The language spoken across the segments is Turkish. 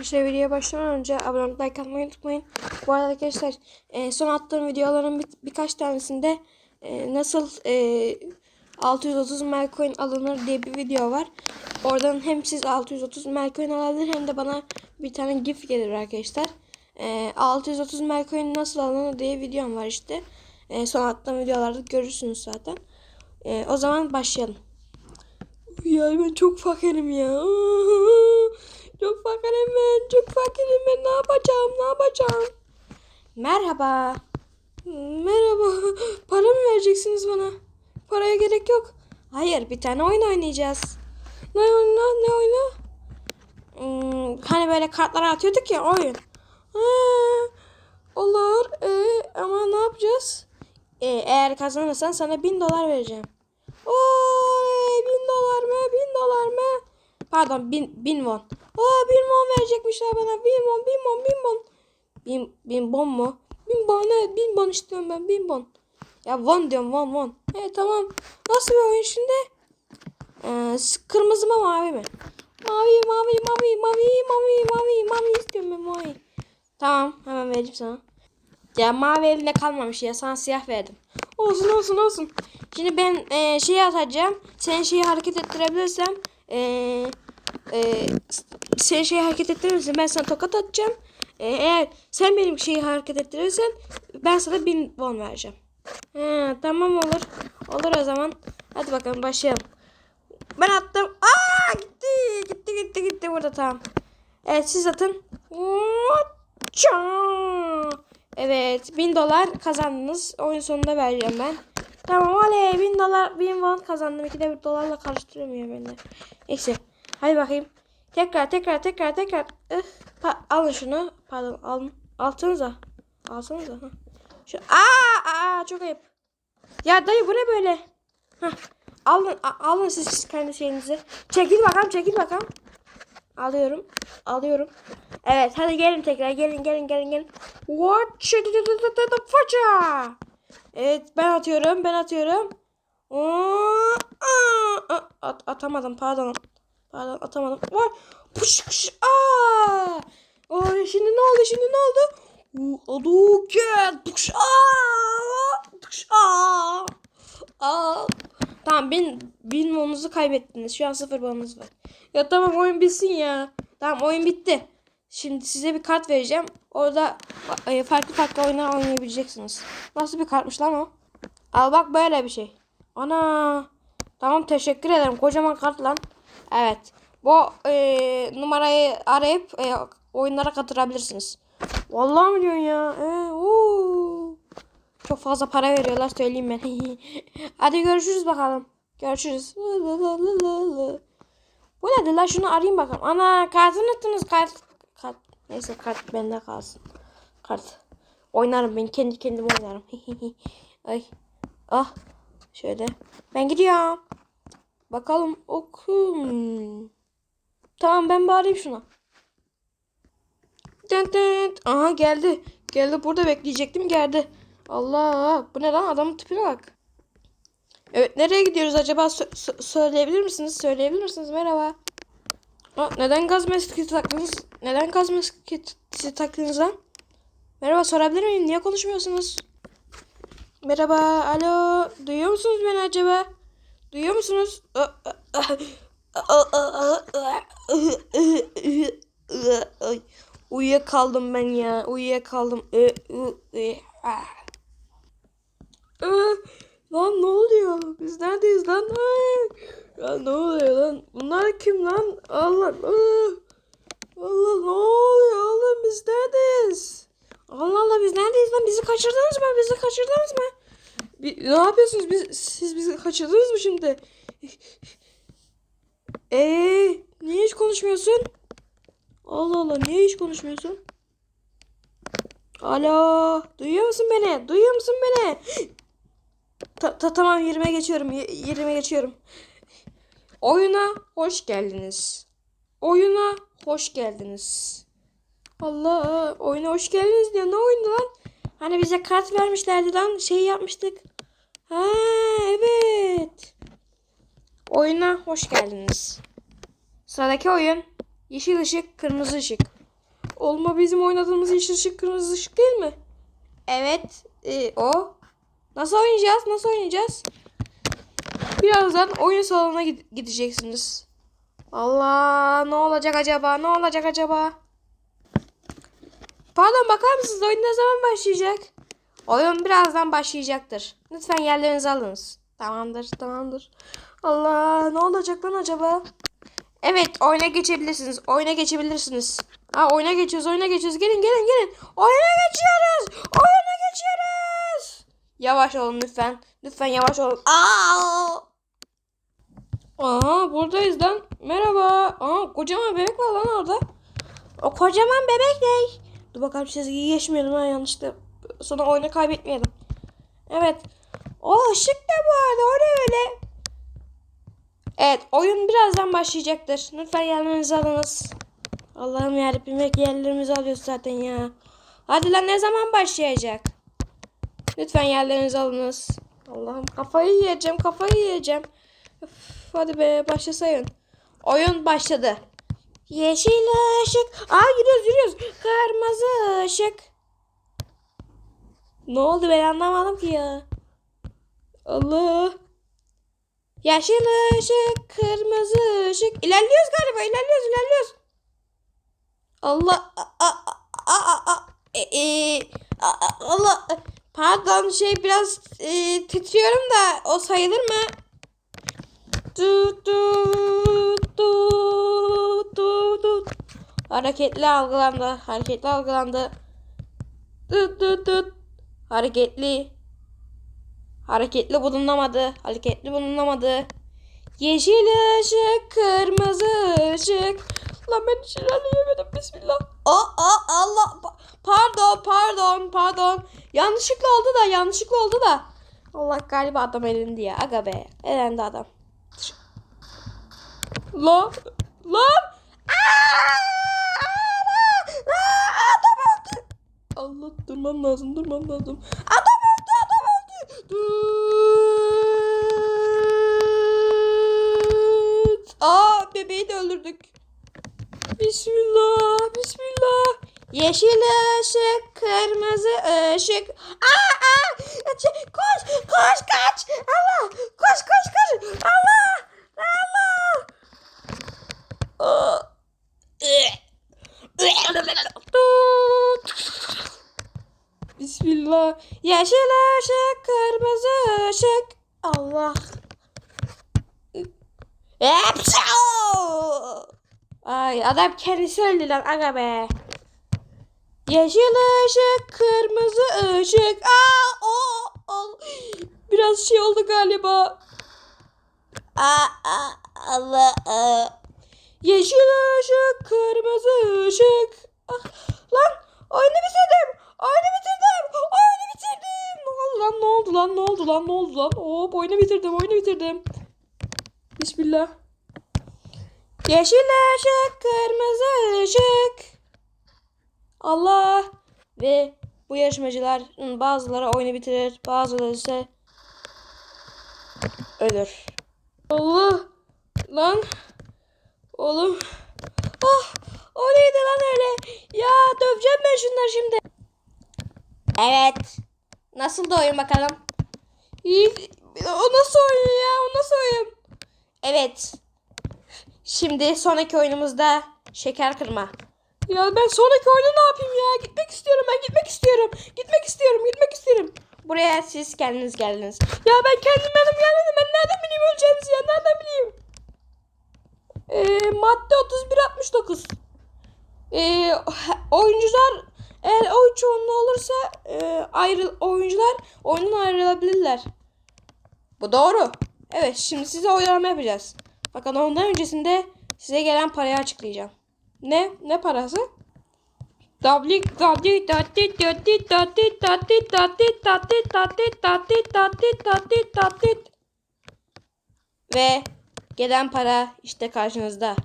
Arkadaşlar videoya başlamadan önce abone olup like atmayı unutmayın. Bu arada arkadaşlar e, son attığım videoların bir, birkaç tanesinde e, nasıl e, 630 Melcoin alınır diye bir video var. Oradan hem siz 630 Melcoin alabilir hem de bana bir tane gift gelir arkadaşlar. E, 630 Melcoin nasıl alınır diye videom var işte. E, son attığım videolarda görürsünüz zaten. E, o zaman başlayalım. Ya ben çok fakirim ya. Çok fakirim ben. Çok fakirim ben. Ne yapacağım? Ne yapacağım? Merhaba. Merhaba. Para mı vereceksiniz bana? Paraya gerek yok. Hayır, bir tane oyun oynayacağız. Ne oyunu? Ne oyunu? Hmm, hani böyle kartlara atıyorduk ya oyun. Ha, olur. Ee, ama ne yapacağız? Ee, eğer kazanırsan sana bin dolar vereceğim. Oy bin dolar mı? Bin? Pardon bin, bin won. Aa bin won verecekmişler bana. Bin won, bin won, bin won. Bin, bin won mu? Bin won evet bin won istiyorum ben bin won. Ya won diyorum won won. Evet tamam. Nasıl bir oyun şimdi? Ee, kırmızı mı mavi mi? Mavi mavi mavi mavi mavi mavi mavi istiyorum ben mavi. Tamam hemen vereceğim sana. Ya mavi elinde kalmamış ya sana siyah verdim. Olsun olsun olsun. Şimdi ben e, şeyi atacağım. Sen şeyi hareket ettirebilirsem e, e, sen şeyi hareket ettirirsen ben sana tokat atacağım. E, eğer sen benim şeyi hareket ettirirsen ben sana bin won vereceğim. He, tamam olur. Olur o zaman. Hadi bakalım başlayalım. Ben attım. Aa gitti. Gitti gitti gitti burada tamam. Evet siz atın. Evet bin dolar kazandınız. Oyun sonunda vereceğim ben. Tamam oley bin dolar bin won kazandım. İki de bir dolarla karıştırıyorum ya ben de. Neyse. Hadi bakayım. Tekrar tekrar tekrar tekrar. Ih, alın şunu. Pardon alın. Altınıza. Alsanıza. Hı. Şu, aa, aa çok ayıp. Ya dayı bu ne böyle? Hah. Alın, alın siz kendi şeyinizi. Çekil bakalım çekil bakalım. Alıyorum. Alıyorum. Evet hadi gelin tekrar gelin gelin gelin gelin. What? Faça. Evet ben atıyorum ben atıyorum. Aa, At, atamadım pardon. Pardon atamadım. Vay. Pış, pış, aa. Ay, şimdi ne oldu şimdi ne oldu? Hadouken. Pış, aa. Pış, aa. Aa. Tamam bin, bin bonunuzu kaybettiniz. Şu an sıfır bonus var. Ya tamam oyun bitsin ya. Tamam oyun bitti. Şimdi size bir kart vereceğim. Orada e, farklı farklı oyunlar oynayabileceksiniz. Nasıl bir kartmış lan o? Al bak böyle bir şey. Ana. Tamam teşekkür ederim. Kocaman kart lan. Evet. Bu e, numarayı arayıp e, oyunlara katılabilirsiniz. Vallahi mi diyorsun ya? E. Çok fazla para veriyorlar söyleyeyim ben. Hadi görüşürüz bakalım. Görüşürüz. Bu nedir lan şunu arayayım bakalım. Ana kartını attınız kart. Neyse kart bende kalsın. Kart. Oynarım ben kendi kendime oynarım. Ay. Ah. Şöyle. Ben gidiyorum. Bakalım okum. Tamam ben bağırayım şuna. Dın dın. Aha geldi. Geldi burada bekleyecektim geldi. Allah bu ne lan adamın tipine bak. Evet nereye gidiyoruz acaba sö- söyleyebilir misiniz? Söyleyebilir misiniz? Merhaba. Aa, neden gaz maskesi taktınız? Neden gaz maskesi taktınız lan? Merhaba sorabilir miyim? Niye konuşmuyorsunuz? Merhaba. Alo. Duyuyor musunuz beni acaba? Duyuyor musunuz? Uyuyakaldım ben ya. Uyuyakaldım. Lan ne oluyor? Biz neredeyiz lan? Ay, ya ne oluyor lan? Bunlar kim lan? Allah. Aa, Allah ne oluyor oğlum? Biz neredeyiz? Allah Allah biz neredeyiz lan? Bizi kaçırdınız mı? Bizi kaçırdınız mı? Bi- ne yapıyorsunuz? Biz, siz bizi kaçırdınız mı şimdi? Eee niye hiç konuşmuyorsun? Allah Allah niye hiç konuşmuyorsun? Alo duyuyor musun beni? Duyuyor musun beni? Ta, ta- tamam yerime geçiyorum. ye- Yerime geçiyorum. Oyuna hoş geldiniz. Oyuna hoş geldiniz. Allah oyuna hoş geldiniz diyor. Ne oyunu lan? Hani bize kart vermişlerdi lan. Şey yapmıştık. Ha evet. Oyuna hoş geldiniz. Sıradaki oyun yeşil ışık, kırmızı ışık. Olma bizim oynadığımız yeşil ışık kırmızı ışık değil mi? Evet. e, o. Nasıl oynayacağız? Nasıl oynayacağız? Birazdan oyun salonuna gid- gideceksiniz. Allah ne olacak acaba? Ne olacak acaba? Pardon bakar mısınız? Oyun ne zaman başlayacak? Oyun birazdan başlayacaktır. Lütfen yerlerinizi alınız. Tamamdır, tamamdır. Allah ne olacak lan acaba? Evet oyuna geçebilirsiniz. Oyuna geçebilirsiniz. Ha oyuna geçiyoruz, oyuna geçiyoruz. Gelin gelin gelin. Oyuna geçiyoruz. Oyuna geçiyoruz. Yavaş olun lütfen. Lütfen yavaş olun. Aa! Aa buradayız lan. Merhaba. Aa kocaman bebek var lan orada. O kocaman bebek ne? Dur bakalım çizgiyi geçmeyelim ha yanlışlıkla. Sonra oyunu kaybetmeyelim. Evet. O ışık da bu arada. O ne öyle? Evet oyun birazdan başlayacaktır. Lütfen yerlerinizi alınız. Allah'ım yarabbim hep yerlerimizi alıyoruz zaten ya. Hadi lan ne zaman başlayacak? Lütfen yerlerinizi alınız. Allah'ım kafayı yiyeceğim kafayı yiyeceğim. Üf, hadi be başlasayın. Oyun başladı. Yeşil ışık. Aa yürüyoruz yürüyoruz. Kırmızı ışık. Ne oldu ben anlamadım ki ya. Allah. Yeşil ışık, kırmızı ışık. İlerliyoruz galiba, ilerliyoruz, ilerliyoruz. Allah, a, a, a, a, a, e, e, a, a, Allah. Pardon şey biraz e, titriyorum da o sayılır mı? Du, du, du, du, du. Hareketli algılandı, hareketli algılandı. Du, du, du. Hareketli. Hareketli bulunamadı. Hareketli bulunamadı. Yeşil ışık, kırmızı ışık. Lan ben hiç ilerleyemedim. Bismillah. Aa, Allah. Pa- Pardon, pardon, pardon. Yanlışlıkla oldu da, yanlışlıkla oldu da. Allah galiba adam elindi ya. Aga be. Elendi adam. Lan. Lan. Allah durmam lazım, durmam lazım. Adam öldü, adam öldü. Dıt. Aa bebeği de öldürdük. Bismillah, bismillah. Yeşil ışık, kırmızı ışık. Aa, aa, Ç- koş, koş, kaç. Allah, koş, koş, koş. Allah, Allah. Aa. Bismillah. Yeşil ışık, kırmızı ışık. Allah. Ay adam kendisi öldü lan aga be. Yeşil ışık, kırmızı ışık. Aa, o, o. Biraz şey oldu galiba. Aa, aa, Allah. Aa. Yeşil ışık, kırmızı ışık. Ah, lan oyunu bitirdim. Oyunu bitirdim. Oyunu bitirdim. Lan? Ne oldu lan? Ne oldu lan? Ne oldu lan? Hop oyunu bitirdim. Oyunu bitirdim. Bismillah. Yeşil ışık, kırmızı ışık. Allah ve bu yarışmacıların bazıları oyunu bitirir, bazıları ise ölür. Allah lan oğlum. Ah o neydi lan öyle? Ya döveceğim ben şunları şimdi. Evet. Nasıl da oyun bakalım? O nasıl oyun ya? O nasıl oyun? Evet. Şimdi sonraki oyunumuzda şeker kırma. Ya ben sonraki oyunu ne yapayım ya? Gitmek istiyorum ben gitmek istiyorum. Gitmek istiyorum gitmek istiyorum. Buraya siz kendiniz geldiniz. Ya ben kendim benim gelmedim. Ben nereden bileyim öleceğimizi ya? Nereden bileyim? Ee, madde 3169. Ee, oyuncular eğer oy çoğunluğu olursa e, ayrı, oyuncular oyundan ayrılabilirler. Bu doğru. Evet şimdi size oylama yapacağız. Fakat ondan öncesinde size gelen parayı açıklayacağım. Ne? Ne parası? Ve gelen para işte karşınızda.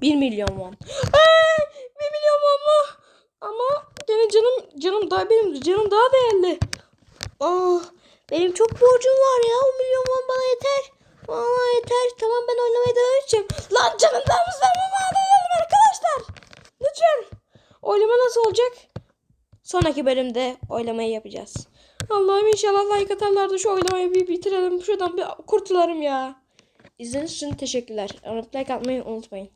1 milyon won. Aa! 1 milyon won mu? Ama gene canım canım daha benim canım daha değerli. Ah, benim çok borcum var ya. 10 milyon won bana yeter. Aa yeter. Tamam ben oynamaya devam edeceğim. Lan canımdan mı bağlayalım arkadaşlar. oylama nasıl olacak? Sonraki bölümde oylamayı yapacağız. Allah'ım inşallah like atarlar da şu oylamayı bir bitirelim. Şuradan bir kurtulalım ya. İzlediğiniz için teşekkürler. Like atmayı unutmayın.